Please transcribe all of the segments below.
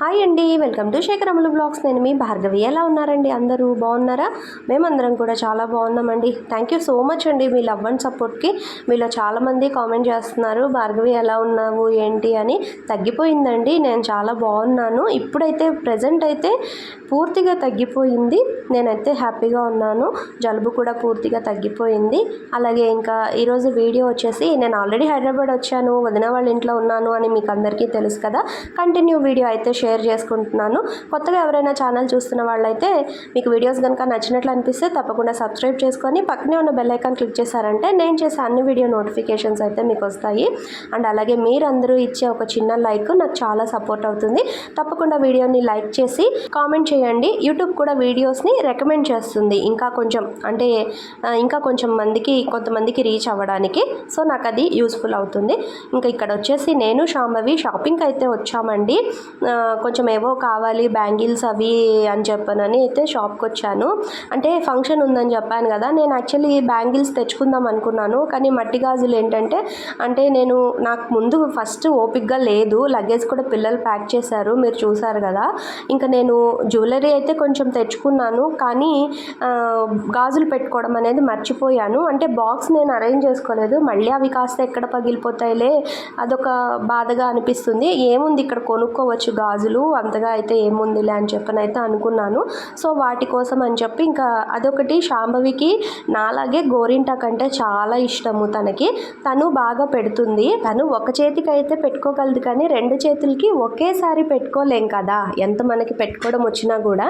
Hi అండి welcome to శేఖరములు blogs నేను మీ భార్గవి. ఎలా ఉన్నారండి అందరూ? బాగున్నారా? మేమందరం కూడా చాలా బాగున్నామండి. థ్యాంక్ యూ సో మచ్ అండి మీ లవ్ అండ్ సపోర్ట్కి మీలో చాలామంది కామెంట్ చేస్తున్నారు భార్గవి ఎలా ఉన్నావు? ఏంటి? అని. తగ్గిపోయిందండి. నేను చాలా బాగున్నాను. ఇప్పుడైతే ప్రజెంట్ అయితే పూర్తిగా తగ్గిపోయింది. నేనైతే హ్యాపీగా ఉన్నాను. జలుబు కూడా పూర్తిగా తగ్గిపోయింది. అలాగే ఇంకా ఈరోజు వీడియో వచ్చేసి నేను ఆల్రెడీ హైదరాబాద్ వచ్చాను. వదిన వాళ్ళ ఇంట్లో ఉన్నాను అని మీకు అందరికీ తెలుసు కదా. కంటిన్యూ వీడియో అయితే షేర్ షేర్ చేసుకుంటున్నాను. కొత్తగా ఎవరైనా ఛానల్ చూస్తున్న వాళ్ళైతే మీకు వీడియోస్ కనుక నచ్చినట్లు అనిపిస్తే తప్పకుండా సబ్స్క్రైబ్ చేసుకొని పక్కనే ఉన్న బెల్ ఐకాన్ క్లిక్ చేశారంటే నేను చేసే అన్ని వీడియో నోటిఫికేషన్స్ అయితే మీకు వస్తాయి. అండ్ అలాగే మీరందరూ ఇచ్చే ఒక చిన్న లైక్ నాకు చాలా సపోర్ట్ అవుతుంది. తప్పకుండా వీడియోని లైక్ చేసి కామెంట్ చేయండి. యూట్యూబ్ కూడా వీడియోస్ని రికమెండ్ చేస్తుంది. ఇంకా కొంచెం అంటే ఇంకా కొంచెం మందికి కొంతమందికి రీచ్ అవ్వడానికి. సో నాకు అది యూస్ఫుల్ అవుతుంది. ఇంకా ఇక్కడ వచ్చేసి నేను శాంభవి షాపింగ్కి అయితే వచ్చామండి. కొంచెం ఏవో కావాలి బ్యాంగిల్స్ అవి అని చెప్పనని అయితే షాప్కి వచ్చాను. అంటే ఫంక్షన్ ఉందని చెప్పాను కదా నేను యాక్చువల్లీ బ్యాంగిల్స్ తెచ్చుకుందాం అనుకున్నాను. కానీ మట్టి గాజులు ఏంటంటే అంటే నేను నాకు ముందు ఫస్ట్ ఓపిక్గా లేదు. లగేజ్ కూడా పిల్లలు ప్యాక్ చేశారు మీరు చూసారు కదా. ఇంకా నేను జ్యువెలరీ అయితే కొంచెం తెచ్చుకున్నాను. కానీ గాజులు పెట్టుకోవడం అనేది మర్చిపోయాను. అంటే బాక్స్ నేను అరేంజ్ చేసుకోలేదు. మళ్ళీ అవి కాస్త ఎక్కడ పగిలిపోతాయిలే అదొక బాధగా అనిపిస్తుంది. ఏముంది ఇక్కడ కొనుక్కోవచ్చు గాజు గాజులు అంతగా అయితే ఏముందిలే అని చెప్పని అయితే అనుకున్నాను. సో వాటి కోసం అని చెప్పి ఇంకా అదొకటి శాంభవికి నాలాగే గోరింటాక్ అంటే చాలా ఇష్టము తనకి. తను బాగా పెడుతుంది. తను ఒక చేతికి అయితే పెట్టుకోగలదు కానీ రెండు చేతులకి ఒకేసారి పెట్టుకోలేం కదా. ఎంత మనకి పెట్టుకోవడం వచ్చినా కూడా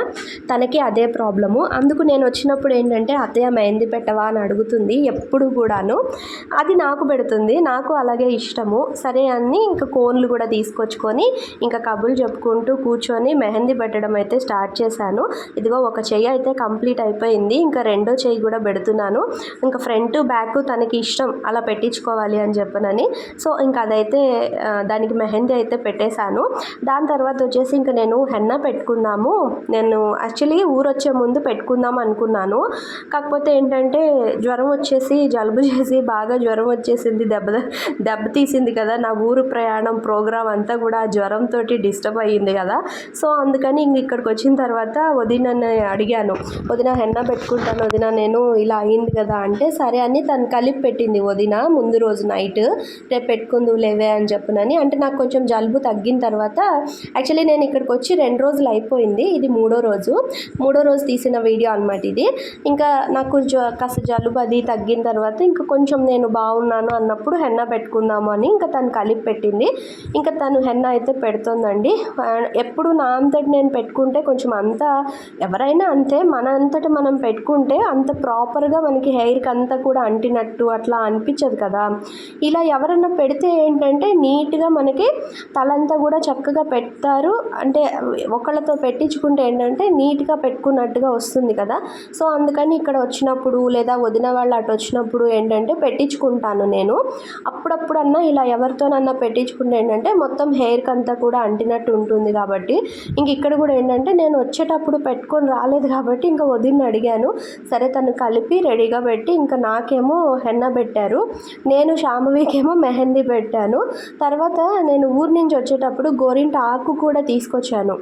తనకి అదే ప్రాబ్లము. అందుకు నేను వచ్చినప్పుడు ఏంటంటే అత్తయ్య మెహందీ పెట్టవా? అని అడుగుతుంది ఎప్పుడు కూడాను. అది నాకు పెడుతుంది. నాకు అలాగే ఇష్టము. సరే అని ఇంకా కోన్లు కూడా తీసుకొచ్చుకొని ఇంకా కబుర్లు చెప్పుకుంటూ కూర్చొని మెహందీ పెట్టడం అయితే స్టార్ట్ చేశాను. ఇదిగో ఒక చెయ్యి అయితే కంప్లీట్ అయిపోయింది. ఇంకా రెండో చెయ్యి కూడా పెడుతున్నాను. ఇంకా ఫ్రంట్ బ్యాక్ తనకి ఇష్టం అలా పెట్టించుకోవాలి అని చెప్పనని. సో ఇంకా అదైతే దానికి మెహందీ అయితే పెట్టేశాను. దాని తర్వాత వచ్చేసి ఇంకా నేను హెన్న పెట్టుకుందాము. నేను యాక్చువల్లీ ఊరు వచ్చే ముందు పెట్టుకుందాం అనుకున్నాను. కాకపోతే ఏంటంటే జ్వరం వచ్చేసి జలుబు చేసి బాగా జ్వరం వచ్చేసింది దెబ్బ దెబ్బ తీసింది కదా నా ఊరు ప్రయాణం ప్రోగ్రాం అంతా కూడా ఆ జ్వరంతో డిస్టర్బ్ అయ్యింది కదా. సో అందుకని ఇంక ఇక్కడికి వచ్చిన తర్వాత వదినని అడిగాను. వదిన హెన్న పెట్టుకుంటాను వదిన నేను ఇలా అయింది కదా అంటే సరే అని తను కలిపి పెట్టింది వదిన ముందు రోజు నైట్ రేపు పెట్టుకుందు లేవే అని చెప్పునని. అంటే నాకు కొంచెం జలుబు తగ్గిన తర్వాత యాక్చువల్లీ నేను ఇక్కడికి వచ్చి రెండు రోజులు అయిపోయింది ఇది మూడో రోజు. మూడో రోజు తీసిన వీడియో అనమాట ఇది. ఇంకా నాకు జ- కాస్త జలుబు అది తగ్గిన తర్వాత ఇంకా కొంచెం నేను బాగున్నాను అన్నప్పుడు హెన్న పెట్టుకుందాము అని ఇంకా తను కలిపి పెట్టింది. ఇంకా తను హెన్న అయితే పెడుతుందండి. ఎప్పుడు నా అంతటి నేను పెట్టుకుంటే కొంచెం అంతా ఎవరైనా అంతే మన అంతటి మనం పెట్టుకుంటే అంత ప్రాపర్గా మనకి హెయిర్కి అంతా కూడా అంటినట్టు అట్లా అనిపించదు కదా. ఇలా ఎవరైనా పెడితే ఏంటంటే నీట్గా మనకి తలంతా కూడా చక్కగా పెడతారు. అంటే ఒకళ్ళతో పెట్టించుకుంటే ఏంటంటే నీట్గా పెట్టుకున్నట్టుగా వస్తుంది కదా. సో అందుకని ఇక్కడ వచ్చినప్పుడు లేదా వదిన వాళ్ళు అటు వచ్చినప్పుడు ఏంటంటే పెట్టించుకుంటాను నేను. అప్పుడప్పుడన్నా ఇలా ఎవరితోనన్నా పెట్టించుకుంటే ఏంటంటే మొత్తం హెయిర్కి అంతా కూడా అంటినట్టు ఉంటుంది. కాబట్టి. ఇంక ఇక్కడ కూడా ఏంటంటే నేను వచ్చేటప్పుడు పెట్టుకొని రాలేదు కాబట్టి ఇంకా వదిన అడిగాను. సరే తను కలిపి రెడీగా పెట్టి ఇంకా నాకేమో హెన్న పెట్టారు. నేను శాంభవికేమో మెహందీ పెట్టాను. తర్వాత నేను ఊరి నుంచి వచ్చేటప్పుడు గోరింట ఆకు కూడా తీసుకొచ్చాను.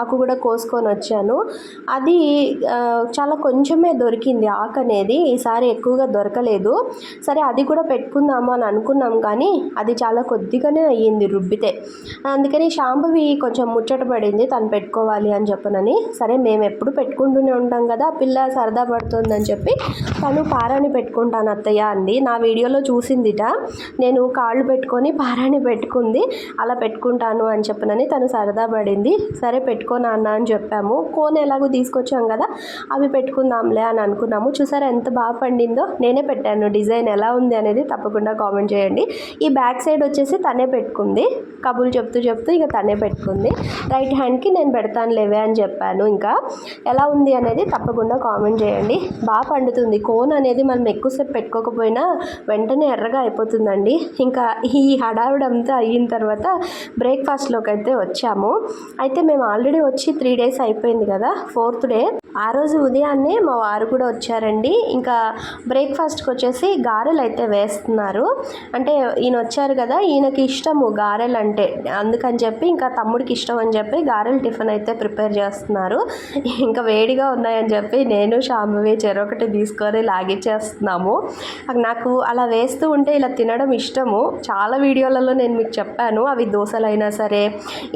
ఆకు కూడా కోసుకొని వచ్చాను. అది చాలా కొంచెమే దొరికింది ఆకు అనేది. ఈసారి ఎక్కువగా దొరకలేదు. సరే అది కూడా పెట్టుకుందాము అని అనుకున్నాం కానీ అది చాలా కొద్దిగానే అయ్యింది రుబ్బితే. అందుకని శాంభవి కొంచెం ముచ్చట పడింది తను పెట్టుకోవాలి అని చెప్పనని. సరే మేము ఎప్పుడు పెట్టుకుంటూనే ఉంటాం కదా పిల్ల సరదా పడుతుందని చెప్పి తను పారాని పెట్టుకుంటాను అత్తయ్య అంది. నా వీడియోలో చూసిందిట. నేను కాళ్ళు పెట్టుకొని పారాని పెట్టుకుంది అలా పెట్టుకుంటాను అని చెప్పనని తను సరదా పడింది. సరే పెట్టుకోనా నాన్న అని చెప్పాము. కోన్ ఎలాగో తీసుకొచ్చాం కదా అవి పెట్టుకుందాంలే అని అనుకున్నాము. చూసారా ఎంత బాగా పండిందో? నేనే పెట్టాను. డిజైన్ ఎలా ఉంది అనేది తప్పకుండా కామెంట్ చేయండి. ఈ బ్యాక్ సైడ్ వచ్చేసి తనే పెట్టుకుంది. కబులు చెప్తూ చెప్తూ ఇక తనే పెట్టుకుంది రైట్ హ్యాండ్కి నేను పెడతాను లేవే అని చెప్పాను. ఇంకా ఎలా ఉంది అనేది తప్పకుండా కామెంట్ చేయండి. బాగా పండుతుంది. కోన్ అనేది మనం ఎక్కువసేపు పెట్టుకోకపోయినా వెంటనే ఎర్రగా అయిపోతుందండి. ఇంకా ఈ హడావిడంతా అయిన తర్వాత బ్రేక్ఫాస్ట్లోకి అయితే వచ్చాము. అయితే మేము ఆల్రెడీ వచ్చి త్రీ డేస్ అయిపోయింది కదా ఫోర్త్ డే ఆ రోజు ఉదయాన్నే మా వారు కూడా వచ్చారండి. ఇంకా బ్రేక్ఫాస్ట్కి వచ్చేసి గారెలు అయితే వేస్తున్నారు. అంటే ఈయన వచ్చారు కదా ఈయనకి ఇష్టము గారెలు అంటే. అందుకని చెప్పి ఇంకా తమ్ముడికి ఇష్టం అని చెప్పి గారెలు టిఫిన్ అయితే ప్రిపేర్ చేస్తున్నారు. ఇంకా వేడిగా ఉన్నాయని చెప్పి నేను షాంబవి చెరొకటి తీసుకొని లాగిచ్చేస్తున్నాము. నాకు అలా వేస్తూ ఉంటే ఇలా తినడం ఇష్టము. చాలా వీడియోలలో నేను మీకు చెప్పాను అవి దోశలైనా సరే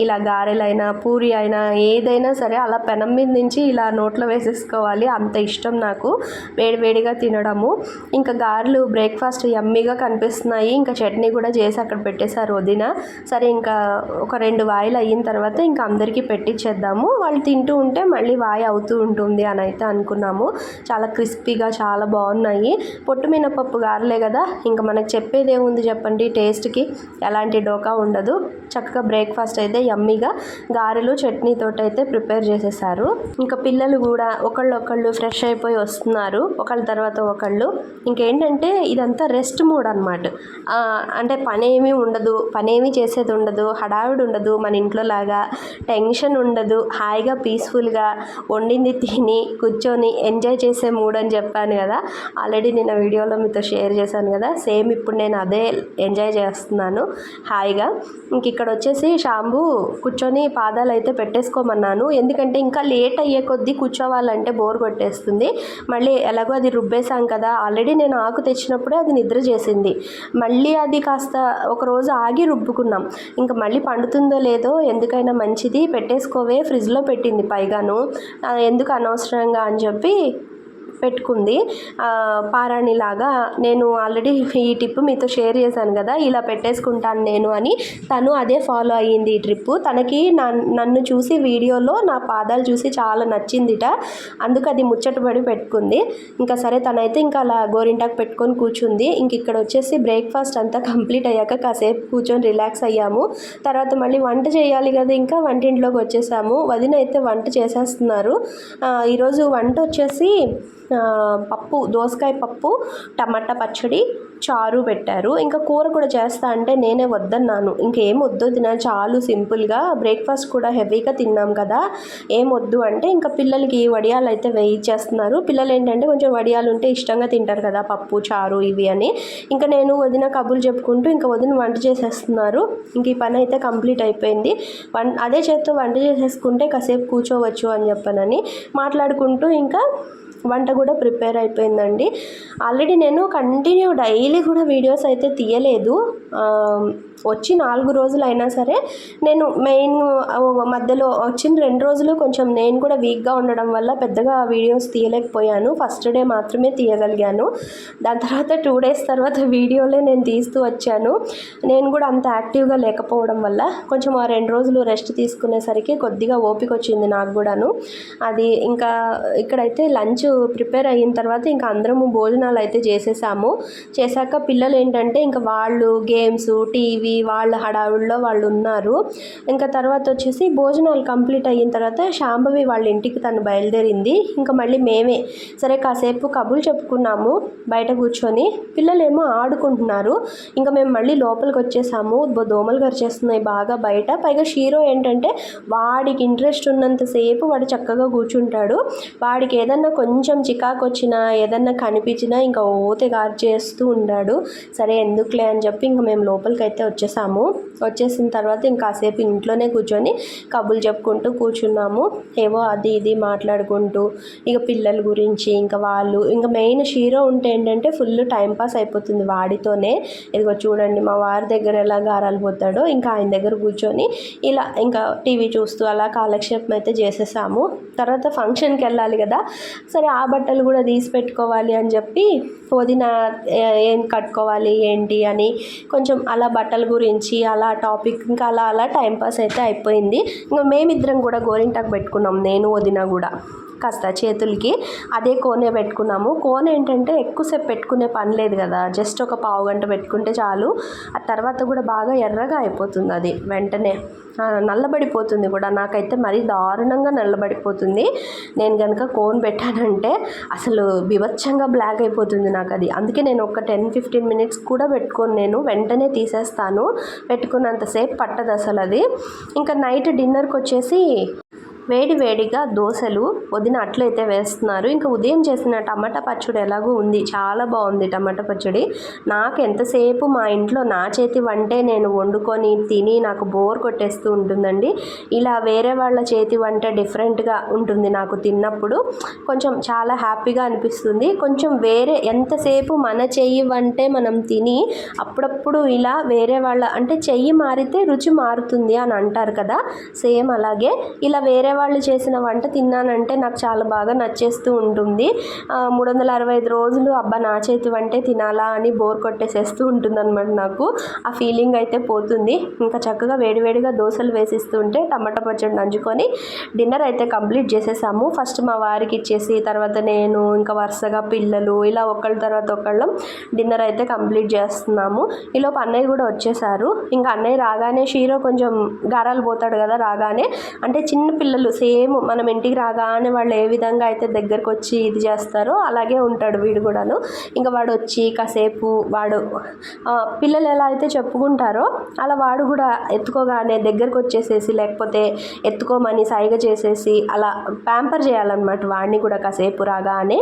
ఇలా గారెలైనా పూరి అయినా ఏదైనా సరే అలా పెనం మీద నుంచి ఇలా నోట్లో వేసేసుకోవాలి. అంత ఇష్టం నాకు. వేడివేడిగా తినడము. ఇంకా గారెలు బ్రేక్ఫాస్ట్ యమ్మీగా కనిపిస్తున్నాయి. ఇంకా చట్నీ కూడా చేసి అక్కడ పెట్టేశారు వదిన. సరే ఇంకా ఒక రెండు వాయిలు అయిన తర్వాత ఇంకా అందరికీ పెట్టించేద్దాము వాళ్ళు తింటూ ఉంటే మళ్ళీ వాయి అవుతూ ఉంటుంది అని అయితే అనుకున్నాము. చాలా క్రిస్పీగా చాలా బాగున్నాయి. పొట్టు మినపప్పు గారెలే కదా. ఇంకా మనకు చెప్పేది ఏముంది చెప్పండి? టేస్ట్కి ఎలాంటి డోకా ఉండదు. చక్కగా బ్రేక్ఫాస్ట్ అయితే యమ్మీగా గారెలు చట్నీతోటి అయితే ప్రిపేర్ చేసేసారు ఇంకా పిల్లలు కూడా ఒకళ్ళు ఒకళ్ళు ఫ్రెష్ అయిపోయి వస్తున్నారు. ఒకళ్ళ తర్వాత ఒకళ్ళు. ఇంకేంటంటే ఇదంతా రెస్ట్ మూడ్ అనమాట అంటే పని ఏమీ ఉండదు. పని ఏమీ చేసేది ఉండదు. హడావిడి ఉండదు. మన ఇంట్లో లాగా టెన్షన్ ఉండదు. హాయిగా పీస్ఫుల్గా వండింది తిని కూర్చొని ఎంజాయ్ చేసే మూడ్ అని చెప్పాను కదా. ఆల్రెడీ నేను వీడియోలో మీతో షేర్ చేశాను కదా. సేమ్ ఇప్పుడు నేను అదే ఎంజాయ్ చేస్తున్నాను. హాయిగా. ఇంక ఇక్కడ వచ్చేసి షాంబు కూర్చొని పాదాలు అయితే పెట్టేసుకోమన్నాను. ఎందుకంటే ఇంకా లేట్ అయ్యే కొద్దీ కూర్చోవాలంటే బోర్ కొట్టేస్తుంది. మళ్ళీ ఎలాగో అది రుబ్బేశాం కదా ఆల్రెడీ నేను ఆకు తెచ్చినప్పుడే అది నిద్ర చేసింది. మళ్ళీ అది కాస్త ఒకరోజు ఆగి రుబ్బుకున్నాం. ఇంకా మళ్ళీ పండుతుందో లేదో ఎందుకైనా మంచిది పెట్టేసుకోవే ఫ్రిడ్జ్లో పెట్టింది పైగాను. ఎందుకు అనవసరంగా అని చెప్పి పెట్టుకుంది. పారాణిలాగా నేను ఆల్రెడీ ఈ టిప్ మీతో షేర్ చేశాను కదా ఇలా పెట్టేసుకుంటాను నేను అని. తను అదే ఫాలో అయ్యింది ఈ ట్రిప్ తనకి నన్ను చూసి వీడియోలో నా పాదాలు చూసి చాలా నచ్చిందిట. అందుకు అది ముచ్చటపడి పెట్టుకుంది. ఇంకా సరే తనైతే ఇంకా అలా గోరింటాకు పెట్టుకొని కూర్చుంది. ఇంక ఇక్కడ వచ్చేసి బ్రేక్ఫాస్ట్ అంతా కంప్లీట్ అయ్యాక కాసేపు కూర్చొని రిలాక్స్ అయ్యాము. తర్వాత మళ్ళీ వంట చేయాలి కదా ఇంకా వంటింట్లోకి వచ్చేసాము. వదిన అయితే వంట చేసేస్తున్నారు. ఈరోజు వంట వచ్చేసి పప్పు దోసకాయ పప్పు టమాటా పచ్చడి చారు పెట్టారు. ఇంకా కూర కూడా చేస్తా అంటే నేనే వద్దన్నాను. ఇంకేం వద్దు తిన చాలు సింపుల్గా బ్రేక్ఫాస్ట్ కూడా హెవీగా తిన్నాం కదా. ఏం వద్దు అంటే ఇంకా పిల్లలకి వడియాలు అయితే వేయించేస్తున్నారు. పిల్లలు ఏంటంటే కొంచెం వడియాలు ఉంటే ఇష్టంగా తింటారు కదా పప్పు చారు ఇవి అని. ఇంకా నేను వదిన కబుర్లు చెప్పుకుంటూ ఇంకా వదిన వంట చేసేస్తున్నారు. ఇంక ఈ పని అయితే కంప్లీట్ అయిపోయింది. వన్ అదే చేత్తో వంట చేసేసుకుంటే కాసేపు కూర్చోవచ్చు అని చెప్పనని మాట్లాడుకుంటూ ఇంకా వంట కూడా ప్రిపేర్ అయిపోయిందండి. ఆల్రెడీ నేను కంటిన్యూ డైలీ కూడా వీడియోస్ అయితే తీయలేదు. వచ్చి నాలుగు రోజులు అయినా సరే నేను మెయిన్ మధ్యలో వచ్చిన రెండు రోజులు కొంచెం నేను కూడా వీక్గా ఉండడం వల్ల పెద్దగా వీడియోస్ తీయలేకపోయాను. ఫస్ట్ డే మాత్రమే తీయగలిగాను. దాని తర్వాత టూ డేస్ తర్వాత వీడియోలే నేను తీస్తూ వచ్చాను. నేను కూడా అంత యాక్టివ్గా లేకపోవడం వల్ల కొంచెం ఆ రెండు రోజులు రెస్ట్ తీసుకునేసరికి కొద్దిగా ఓపిక వచ్చింది నాకు కూడాను. అది ఇంకా ఇక్కడైతే లంచ్ ప్రిపేర్ అయిన తర్వాత ఇంకా అందరము భోజనాలు అయితే చేసేసాము. చేశాక పిల్లలు ఏంటంటే ఇంకా వాళ్ళు గేమ్స్ టీవీ వాళ్ళ హడావుల్లో వాళ్ళు ఉన్నారు ఇంకా తర్వాత వచ్చేసి భోజనాలు కంప్లీట్ అయిన తర్వాత శాంభవి వాళ్ళ ఇంటికి తను బయలుదేరింది. ఇంకా మళ్ళీ మేమే సరే కాసేపు కబుర్లు చెప్పుకున్నాము బయట కూర్చొని. పిల్లలేమో ఆడుకుంటున్నారు. ఇంకా మేము మళ్ళీ లోపలికి వచ్చేసాము. దోమలు గరిచేస్తున్నాయి బాగా బయట. పైగా షీరో ఏంటంటే వాడికి ఇంట్రెస్ట్ ఉన్నంతసేపు వాడు చక్కగా కూర్చుంటాడు. వాడికి ఏదన్నా కొంచెం చికాకు వచ్చినా ఏదన్నా కనిపించినా ఇంకా ఓతే గారు చేస్తూ ఉంటాడు. సరే ఎందుకులే అని చెప్పి ఇంకా మేము లోపలికి అయితే వచ్చేసాము. వచ్చేసిన తర్వాత ఇంకా ఇంట్లోనే కూర్చొని కబుర్లు చెప్పుకుంటూ కూర్చున్నాము. ఏవో అది ఇది మాట్లాడుకుంటూ ఇక పిల్లల గురించి ఇంకా వాళ్ళు ఇంకా మెయిన్ షీరో ఉంటే ఏంటంటే ఫుల్ టైం పాస్ అయిపోతుంది వాడితోనే. ఇదిగో చూడండి మా వారి దగ్గర ఎలా గారాలు పోతాడో ఇంకా ఆయన దగ్గర కూర్చొని ఇలా ఇంకా టీవీ చూస్తూ అలా కాలక్షేపం అయితే చేసేసాము. తర్వాత ఫంక్షన్కి వెళ్ళాలి కదా సరే ఆ బట్టలు కూడా తీసి పెట్టుకోవాలి అని చెప్పి వదిన ఏం కట్టుకోవాలి ఏంటి అని కొంచెం అలా బట్టలు గురించి అలా టాపిక్ ఇంకా అలా అలా టైంపాస్ అయితే అయిపోయింది. ఇంకా మేమిద్దరం కూడా గోరింటాకు పెట్టుకున్నాం నేను వదిన కూడా. కాస్త చేతులకి అదే కోనే పెట్టుకున్నాము. కోన్ ఏంటంటే ఎక్కువసేపు పెట్టుకునే పని లేదు కదా జస్ట్ ఒక పావు గంట పెట్టుకుంటే చాలు. ఆ తర్వాత కూడా బాగా ఎర్రగా అయిపోతుంది అది వెంటనే. నల్లబడిపోతుంది కూడా. నాకైతే మరీ దారుణంగా నల్లబడిపోతుంది. నేను కనుక కోన్ పెట్టానంటే అసలు బీభత్సంగా బ్లాక్ అయిపోతుంది నాకు అది అందుకే నేను ఒక టెన్ ఫిఫ్టీన్ మినిట్స్ కూడా పెట్టుకొని నేను వెంటనే తీసేస్తాను. పెట్టుకున్నంతసేపు పట్టదు అసలు అది ఇంకా నైట్ డిన్నర్కి వచ్చేసి వేడి వేడిగా దోశలు వదిన అట్లయితే వేస్తున్నారు. ఇంకా ఉదయం చేసిన టమాటా పచ్చడి ఎలాగో ఉంది. చాలా బాగుంది టమాటా పచ్చడి. నాకు ఎంతసేపు మా ఇంట్లో నా చేతి వంటే నేను వండుకొని తిని నాకు బోర్ కొట్టేస్తూ ఉంటుందండి. ఇలా వేరే వాళ్ళ చేతి వంట డిఫరెంట్గా ఉంటుంది నాకు తిన్నప్పుడు. కొంచెం చాలా హ్యాపీగా అనిపిస్తుంది. కొంచెం వేరే ఎంతసేపు మన చెయ్యి వంటే మనం తిని అప్పుడప్పుడు ఇలా వేరే వాళ్ళ అంటే చెయ్యి మారితే రుచి మారుతుంది అని అంటారు కదా. సేమ్ అలాగే ఇలా వేరే వాళ్ళు చేసిన వంట తిన్నానంటే నాకు చాలా బాగా నచ్చేస్తూ ఉంటుంది. మూడు వందల అరవై ఐదు రోజులు అబ్బా నా చేతి వంటే తినాలా అని బోర్ కొట్టేసేస్తూ ఉంటుంది అనమాట నాకు. ఆ ఫీలింగ్ అయితే పోతుంది. ఇంకా చక్కగా వేడివేడిగా దోశలు వేసిస్తూ ఉంటే టమాటా పచ్చడి నంచుకొని డిన్నర్ అయితే కంప్లీట్ చేసేసాము. ఫస్ట్ మా వారికి ఇచ్చేసి తర్వాత నేను ఇంకా వరుసగా పిల్లలు ఇలా ఒకళ్ళ తర్వాత ఒకళ్ళం డిన్నర్ అయితే కంప్లీట్ చేస్తున్నాము. ఈలోపు అన్నయ్య కూడా వచ్చేసారు. ఇంకా అన్నయ్య రాగానే షీరో కొంచెం గారాలు పోతాడు కదా రాగానే. అంటే చిన్న పిల్లలు సేమ్ మనం ఇంటికి రాగానే వాళ్ళు ఏ విధంగా అయితే దగ్గరకు వచ్చి ఇది చేస్తారో అలాగే ఉంటాడు వీడు కూడాను. ఇంకా వాడు వచ్చి కాసేపు వాడు పిల్లలు ఎలా అయితే చెప్పుకుంటారో అలా వాడు కూడా ఎత్తుకోగానే దగ్గరకు వచ్చేసేసి లేకపోతే ఎత్తుకోమని సైగ చేసేసి అలా ప్యాంపర్ చేయాలన్నమాట వాడిని కూడా కాసేపు రాగానే.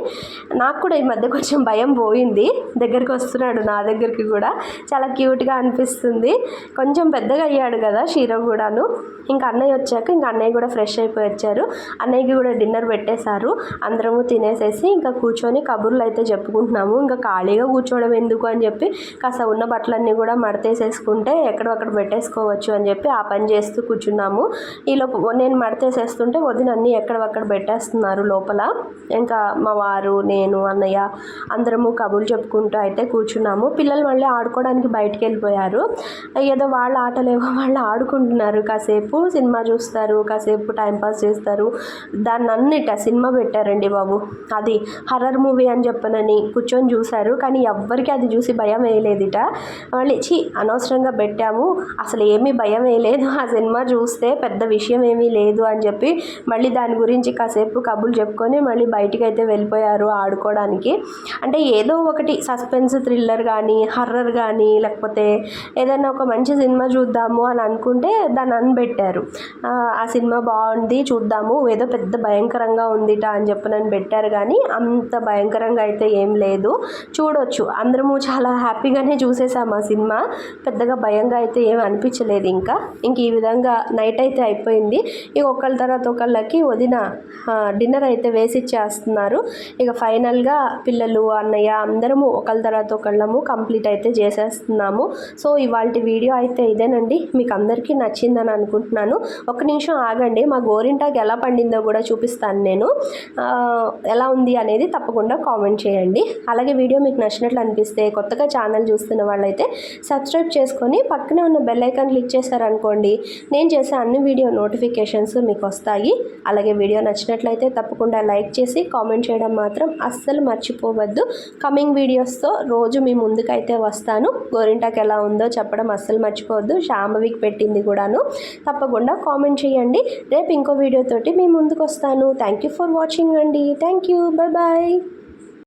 నాకు కూడా ఈ మధ్య కొంచెం భయం పోయింది దగ్గరికి వస్తున్నాడు నా దగ్గరికి కూడా. చాలా క్యూట్గా అనిపిస్తుంది. కొంచెం పెద్దగా అయ్యాడు కదా షీరో కూడాను. ఇంకా అన్నయ్య వచ్చాక ఇంకా అన్నయ్య కూడా ఫ్రెష్ అయిపోయి వచ్చారు అన్నయ్యకి కూడా డిన్నర్ పెట్టేశారు. అందరము తినేసేసి ఇంకా కూర్చొని కబుర్లు అయితే చెప్పుకుంటున్నాము. ఇంకా ఖాళీగా కూర్చోవడం ఎందుకు అని చెప్పి కాస్త ఉన్న బట్టలన్నీ కూడా మడతేసేసుకుంటే ఎక్కడొక్కడ పెట్టేసుకోవచ్చు అని చెప్పి ఆ పని చేస్తూ కూర్చున్నాము. ఈలోపు నేను మడతేసేస్తుంటే వదిన అన్నీ ఎక్కడొక్కడ పెట్టేస్తున్నారు లోపల. ఇంకా మా వారు నేను అన్నయ్య అందరము కబుర్లు చెప్పుకుంటూ అయితే కూర్చున్నాము. పిల్లలు మళ్ళీ ఆడుకోవడానికి బయటికి వెళ్ళిపోయారు. ఏదో వాళ్ళ ఆటలేవో వాళ్ళు ఆడుకుంటున్నారు. కాసేపు సినిమా చూస్తారు. కాసేపు టైం టైంపాస్ చేస్తారు. దాన్ని అన్నిట సినిమా పెట్టారండి బాబు. అది హర్రర్ మూవీ అని చెప్పనని కూర్చొని చూశారు. కానీ ఎవ్వరికి అది చూసి భయం వేయలేదిట. వాళ్ళు చి అనవసరంగా పెట్టాము. అసలు ఏమీ భయం వేయలేదు. ఆ సినిమా చూస్తే పెద్ద విషయం ఏమీ లేదు అని చెప్పి మళ్ళీ దాని గురించి కాసేపు కబుర్లు చెప్పుకొని మళ్ళీ బయటికి అయితే వెళ్ళిపోయారు ఆడుకోవడానికి. అంటే ఏదో ఒకటి సస్పెన్స్ థ్రిల్లర్ కానీ హర్రర్ కానీ లేకపోతే ఏదైనా ఒక మంచి సినిమా చూద్దాము అని అనుకుంటే దాన్ని అనిపెట్టారు ఆ సినిమా బాగుంది చూద్దాము. ఏదో పెద్ద భయంకరంగా ఉందిట అని చెప్పి నన్ను పెట్టారు కానీ అంత భయంకరంగా అయితే ఏం లేదు. చూడొచ్చు. అందరము చాలా హ్యాపీగానే చూసేసాము ఆ సినిమా. పెద్దగా భయంగా అయితే ఏం అనిపించలేదు ఇంకా. ఇంక ఈ విధంగా నైట్ అయితే అయిపోయింది. ఇక ఒకళ్ళ తర్వాత ఒకళ్ళకి వదిన డిన్నర్ అయితే వేసి ఇచ్చేస్తున్నారు. ఇక ఫైనల్గా పిల్లలు అన్నయ్య అందరము ఒకళ్ళ తర్వాత ఒకళ్ళము కంప్లీట్ అయితే చేసేస్తున్నాము. సో ఇవాళ వీడియో అయితే ఇదేనండి. మీకు అందరికీ నచ్చిందని అనుకుంటున్నాను. ఒక నిమిషం ఆగండి. మా గోరింటాకు ఎలా పండిందో కూడా చూపిస్తాను నేను. ఎలా ఉంది అనేది తప్పకుండా కామెంట్ చేయండి. అలాగే వీడియో మీకు నచ్చినట్లు అనిపిస్తే కొత్తగా ఛానల్ చూస్తున్న వాళ్ళైతే సబ్స్క్రైబ్ చేసుకొని పక్కనే ఉన్న బెల్ ఐకాన్ క్లిక్ చేశారనుకోండి నేను చేసే అన్ని వీడియో నోటిఫికేషన్స్ మీకు వస్తాయి. అలాగే వీడియో నచ్చినట్లయితే తప్పకుండా లైక్ చేసి కామెంట్ చేయడం మాత్రం అస్సలు మర్చిపోవద్దు. కమింగ్ వీడియోస్తో రోజు మీ ముందుకైతే వస్తాను. గోరింటాకు ఎలా ఉందో చెప్పడం అస్సలు మర్చిపోవద్దు. శాంభవికి పెట్టింది కూడాను. తప్పకుండా కామెంట్ చేయండి. రేపు ఇంకో వీడియోతోటి మీ ముందుకు వస్తాను థ్యాంక్ యూ ఫర్ వాచింగ్ అండి. Thank you bye bye